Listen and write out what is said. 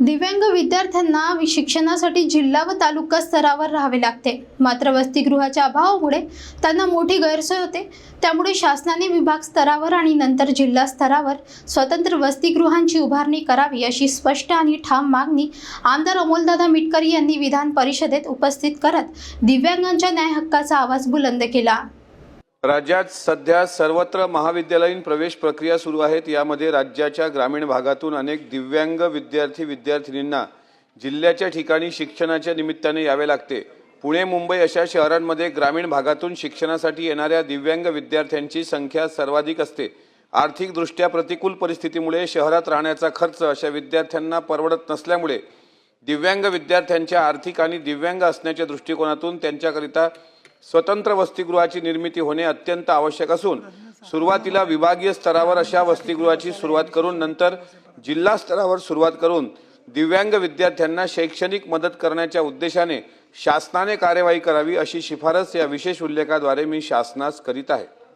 दिव्यांग विद्यार्थ्यांना शिक्षणासाठी जिल्हा व तालुका स्तरावर राहावे लागते. मात्र वसतिगृहाच्या अभावामुळे त्यांना मोठी गैरसोय होते. त्यामुळे शासनाने विभाग स्तरावर आणि नंतर जिल्हा स्तरावर स्वतंत्र वसतिगृहांची उभारणी करावी अशी स्पष्ट आणि ठाम मागणी आमदार अमोलदादा मिटकरी यांनी विधान परिषदेत उपस्थित करत दिव्यांगांच्या न्याय हक्काचा आवाज बुलंद केला. राज्यात सध्या सर्वत्र महाविद्यालयीन प्रवेश प्रक्रिया सुरू आहेत. यामध्ये राज्याच्या ग्रामीण भागातून अनेक दिव्यांग विद्यार्थी विद्यार्थिनींना जिल्ह्याच्या ठिकाणी शिक्षणाच्या निमित्ताने यावे लागते. पुणे मुंबई अशा शहरांमध्ये ग्रामीण भागातून शिक्षणासाठी येणाऱ्या दिव्यांग विद्यार्थ्यांची संख्या सर्वाधिक असते. आर्थिकदृष्ट्या प्रतिकूल परिस्थितीमुळे शहरात राहण्याचा खर्च अशा विद्यार्थ्यांना परवडत नसल्यामुळे दिव्यांग विद्यार्थ्यांच्या आर्थिक आणि दिव्यांग असण्याच्या दृष्टिकोनातून त्यांच्याकरिता स्वतंत्र वसतिगृहाची निर्मिती होणे अत्यंत आवश्यक असून सुरुवातीला विभागीय स्तरावर अशा वसतिगृहाची सुरुवात करून नंतर जिल्हा स्तरावर सुरुवात करून दिव्यांग विद्यार्थ्यांना शैक्षणिक मदत करण्याच्या उद्देशाने शासनाने कार्यवाही करावी अशी शिफारस या विशेष उल्लेखाद्वारे मी शासनास करीत आहे.